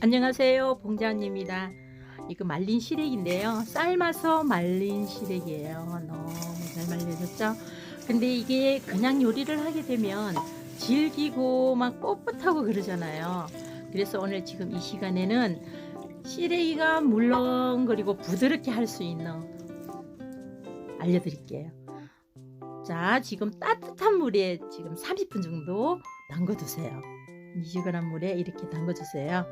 안녕하세요 봉자입니다. 이거 말린 시래기인데요. 삶아서 말린 시래기예요. 너무 잘 말려졌죠? 근데 이게 그냥 요리를 하게 되면 질기고 막 뻣뻣하고 그러잖아요. 그래서 오늘 지금 이 시간에는 시래기가 물렁거리고 부드럽게 할 수 있는 알려드릴게요 자 지금 따뜻한 물에 지금 30분 정도 담궈 두세요 미지근한 물에 이렇게 담궈 주세요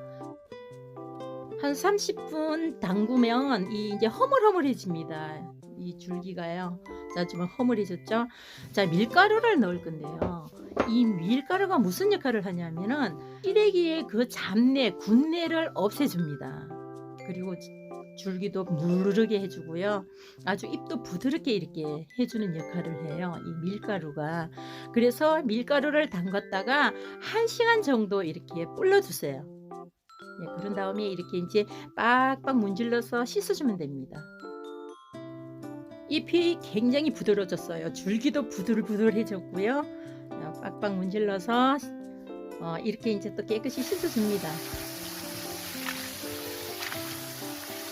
한 30분 담그면 이 이제 허물허물해집니다. 이 줄기가요. 자, 지금 허물해졌죠? 자, 밀가루를 넣을 건데요. 이 밀가루가 무슨 역할을 하냐면은 시래기의 그 잡내, 군내를 없애줍니다. 그리고 줄기도 무르르게 해주고요. 아주 입도 부드럽게 이렇게 해주는 역할을 해요. 이 밀가루가. 그래서 밀가루를 담갔다가 1시간 정도 이렇게 불러주세요. 예, 그런 다음에 이렇게 이제 빡빡 문질러서 씻어주면 됩니다. 잎이 굉장히 부드러워졌어요. 줄기도 부들부들해졌고요. 어, 빡빡 문질러서 어, 이렇게 이제 또 깨끗이 씻어줍니다.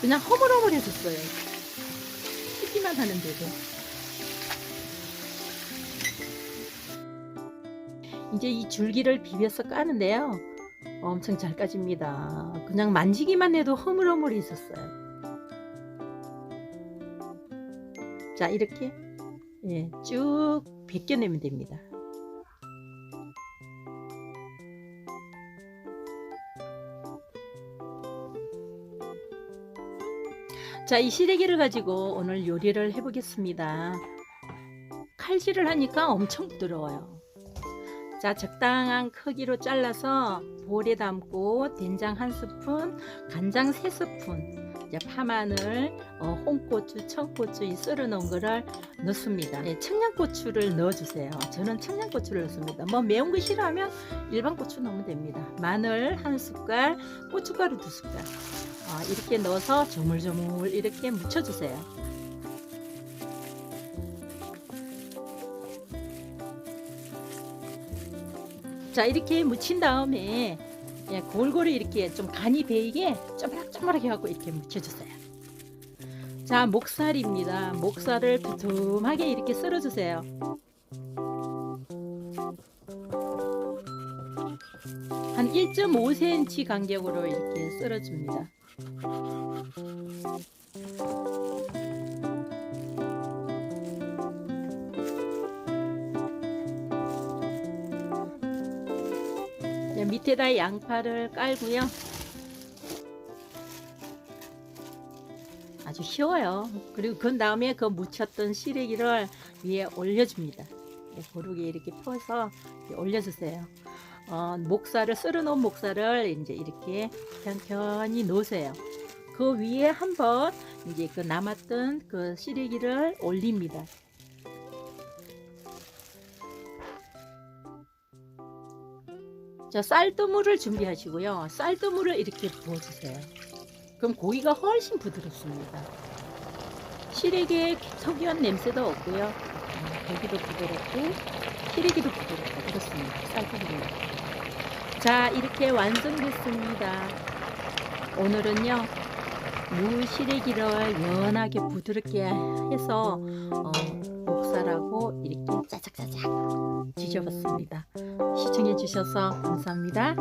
그냥 허물허물해졌어요. 씻기만 하는데도. 이제 이 줄기를 비벼서 까는데요. 엄청 잘 까집니다. 그냥 만지기만 해도 허물허물이 있었어요. 자, 이렇게 예, 쭉 벗겨내면 됩니다. 자, 이 시래기를 가지고 오늘 요리를 해보겠습니다. 칼질을 하니까 엄청 부드러워요. 자, 적당한 크기로 잘라서 볼에 담고 된장 한 스푼, 간장 세 스푼, 이제 파마늘, 어, 홍고추, 청고추 이 썰어 놓은 거를 넣습니다. 예, 청양고추를 넣어주세요. 저는 청양고추를 넣습니다. 뭐 매운 거 싫어하면 일반 고추 넣으면 됩니다. 마늘 한 숟갈, 고춧가루 두 숟갈 어, 이렇게 넣어서 조물조물 이렇게 묻혀주세요. 자 이렇게 묻힌 다음에 예, 골고루 이렇게 좀 간이 배이게 쪼물락쪼물하게 하고 이렇게 묻혀주세요. 자 목살입니다. 목살을 두툼하게 이렇게 썰어주세요. 한 1.5cm 간격으로 이렇게 썰어줍니다. 네, 밑에다 양파를 깔고요. 아주 쉬워요. 그리고 그 다음에 그 묻혔던 시래기를 위에 올려줍니다. 네, 고르게 이렇게 퍼서 올려주세요. 어, 목살을 썰어놓은 목살을 이제 이렇게 편편히 놓으세요. 그 위에 한번 이제 그 남았던 그 시래기를 올립니다. 자, 쌀뜨물을 준비하시고요. 쌀뜨물을 이렇게 부어주세요. 그럼 고기가 훨씬 부드럽습니다. 시래기의 특유한 냄새도 없고요. 음, 고기도 부드럽고 시래기도 부드럽고 그렇습니다. 쌀뜨물이. 자, 이렇게 완성됐습니다. 오늘은요. 무 시래기를 연하게 부드럽게 해서 어, 목살하고 이렇게 짜작짜작 뒤져봤습니다. 시청해 주셔서 감사합니다.